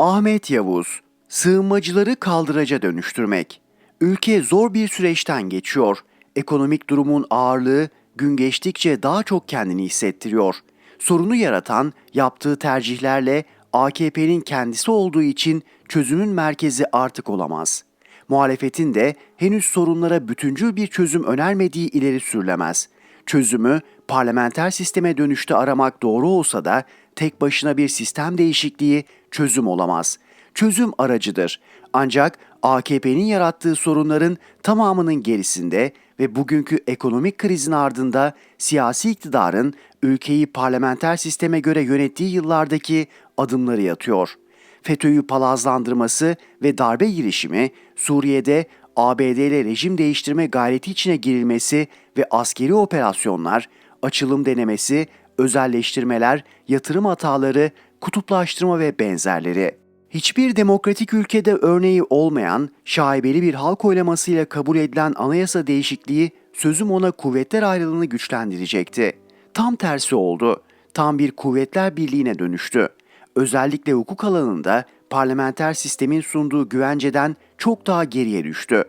Ahmet Yavuz, sığınmacıları kaldıraca dönüştürmek. Ülke zor bir süreçten geçiyor. Ekonomik durumun ağırlığı gün geçtikçe daha çok kendini hissettiriyor. Sorunu yaratan yaptığı tercihlerle AKP'nin kendisi olduğu için çözümün merkezi artık olamaz. Muhalefetin de henüz sorunlara bütüncül bir çözüm önermediği ileri sürülemez. Çözümü parlamenter sisteme dönüşte aramak doğru olsa da tek başına bir sistem değişikliği çözüm olamaz. Çözüm aracıdır. Ancak AKP'nin yarattığı sorunların tamamının gerisinde ve bugünkü ekonomik krizin ardında siyasi iktidarın ülkeyi parlamenter sisteme göre yönettiği yıllardaki adımları yatıyor. FETÖ'yü palazlandırması ve darbe girişimi Suriye'de ABD ile rejim değiştirme gayreti içine girilmesi ve askeri operasyonlar, açılım denemesi, özelleştirmeler, yatırım hataları, kutuplaştırma ve benzerleri. Hiçbir demokratik ülkede örneği olmayan, şaibeli bir halk oylamasıyla kabul edilen anayasa değişikliği sözüm ona kuvvetler ayrılığını güçlendirecekti. Tam tersi oldu. Tam bir kuvvetler birliğine dönüştü. Özellikle hukuk alanında parlamenter sistemin sunduğu güvenceden çok daha geriye düştü.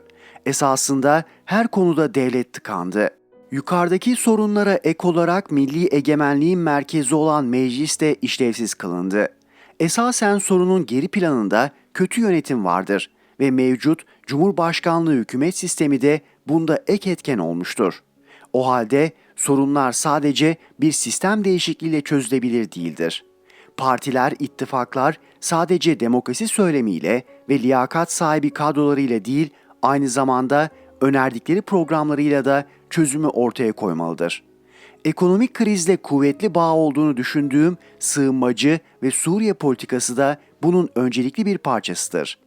Esasında her konuda devlet tıkandı. Yukarıdaki sorunlara ek olarak milli egemenliğin merkezi olan meclis de işlevsiz kılındı. Esasen sorunun geri planında kötü yönetim vardır ve mevcut Cumhurbaşkanlığı hükümet sistemi de bunda ek etken olmuştur. O halde sorunlar sadece bir sistem değişikliğiyle çözülebilir değildir. Partiler, ittifaklar sadece demokrasi söylemiyle ve liyakat sahibi kadrolarıyla değil, aynı zamanda önerdikleri programlarıyla da çözümü ortaya koymalıdır. Ekonomik krizle kuvvetli bağ olduğunu düşündüğüm sığınmacı ve Suriye politikası da bunun öncelikli bir parçasıdır.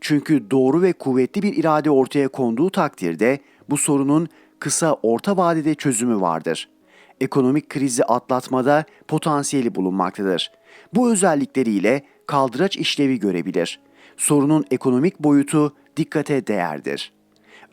Çünkü doğru ve kuvvetli bir irade ortaya konduğu takdirde bu sorunun kısa orta vadede çözümü vardır. Ekonomik krizi atlatmada potansiyeli bulunmaktadır. Bu özellikleriyle kaldıraç işlevi görebilir. Sorunun ekonomik boyutu dikkate değerdir.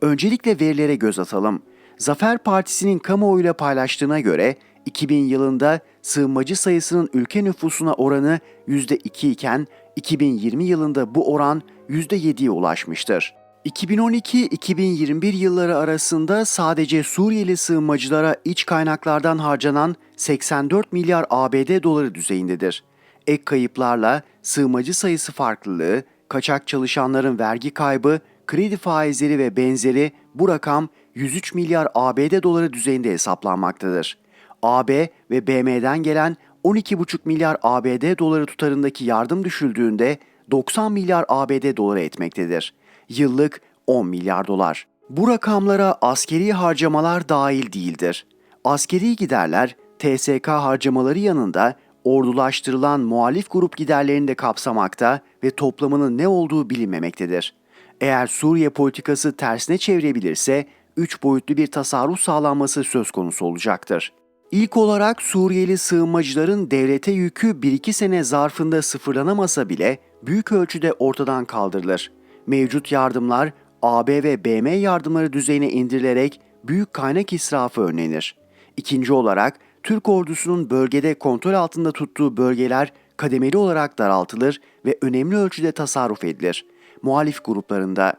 Öncelikle verilere göz atalım. Zafer Partisi'nin kamuoyuyla paylaştığına göre 2000 yılında sığınmacı sayısının ülke nüfusuna oranı %2 iken 2020 yılında bu oran %7'ye ulaşmıştır. 2012-2021 yılları arasında sadece Suriyeli sığınmacılara iç kaynaklardan harcanan 84 milyar ABD doları düzeyindedir. Ek kayıplarla sığınmacı sayısı farklılığı, kaçak çalışanların vergi kaybı, kredi faizleri ve benzeri bu rakam 103 milyar ABD doları düzeyinde hesaplanmaktadır. AB ve BM'den gelen 12,5 milyar ABD doları tutarındaki yardım düşüldüğünde 90 milyar ABD doları etmektedir. Yıllık 10 milyar dolar. Bu rakamlara askeri harcamalar dahil değildir. Askeri giderler TSK harcamaları yanında ordulaştırılan muhalif grup giderlerini de kapsamakta ve toplamının ne olduğu bilinmemektedir. Eğer Suriye politikası tersine çevirebilirse 3 boyutlu bir tasarruf sağlanması söz konusu olacaktır. İlk olarak Suriyeli sığınmacıların devlete yükü 1-2 sene zarfında sıfırlanamasa bile büyük ölçüde ortadan kaldırılır. Mevcut yardımlar AB ve BM yardımları düzeyine indirilerek büyük kaynak israfı önlenir. İkinci olarak Türk ordusunun bölgede kontrol altında tuttuğu bölgeler kademeli olarak daraltılır ve önemli ölçüde tasarruf edilir. Muhalif gruplarında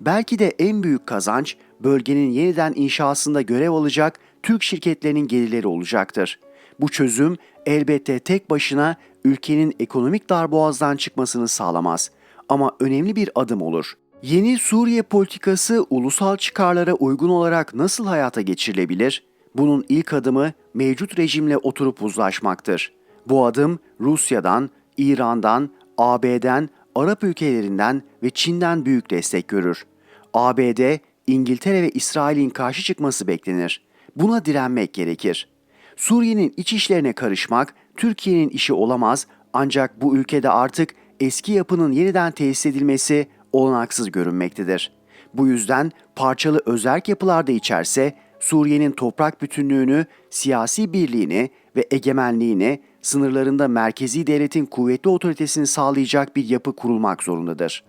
belki de en büyük kazanç bölgenin yeniden inşasında görev alacak Türk şirketlerinin gelirleri olacaktır. Bu çözüm elbette tek başına ülkenin ekonomik darboğazdan çıkmasını sağlamaz ama önemli bir adım olur. Yeni Suriye politikası ulusal çıkarlara uygun olarak nasıl hayata geçirilebilir? Bunun ilk adımı mevcut rejimle oturup uzlaşmaktır. Bu adım Rusya'dan, İran'dan, AB'den, Arap ülkelerinden ve Çin'den büyük destek görür. ABD, İngiltere ve İsrail'in karşı çıkması beklenir. Buna direnmek gerekir. Suriye'nin iç işlerine karışmak Türkiye'nin işi olamaz ancak bu ülkede artık eski yapının yeniden tesis edilmesi olanaksız görünmektedir. Bu yüzden parçalı özerk yapılarda içerse Suriye'nin toprak bütünlüğünü, siyasi birliğini ve egemenliğini sınırlarında merkezi devletin kuvvetli otoritesini sağlayacak bir yapı kurulmak zorundadır.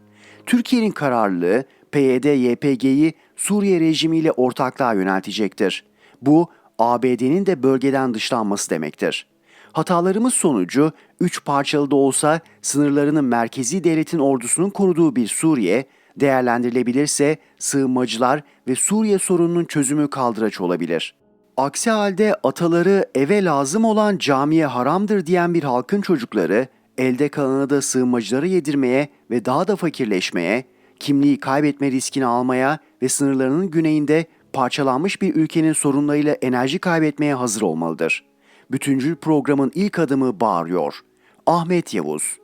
Türkiye'nin kararlılığı PYD-YPG'yi Suriye rejimiyle ortaklığa yöneltecektir. Bu ABD'nin de bölgeden dışlanması demektir. Hatalarımız sonucu üç parçalı da olsa sınırlarını merkezi devletin ordusunun koruduğu bir Suriye, değerlendirilebilirse sığınmacılar ve Suriye sorununun çözümü kaldıraç olabilir. Aksi halde ataları eve lazım olan camiye haramdır diyen bir halkın çocukları, elde kalanı da sığınmacılara yedirmeye ve daha da fakirleşmeye, kimliği kaybetme riskini almaya ve sınırlarının güneyinde parçalanmış bir ülkenin sorunlarıyla enerji kaybetmeye hazır olmalıdır. Bütüncül programın ilk adımı bağırıyor. Ahmet Yavuz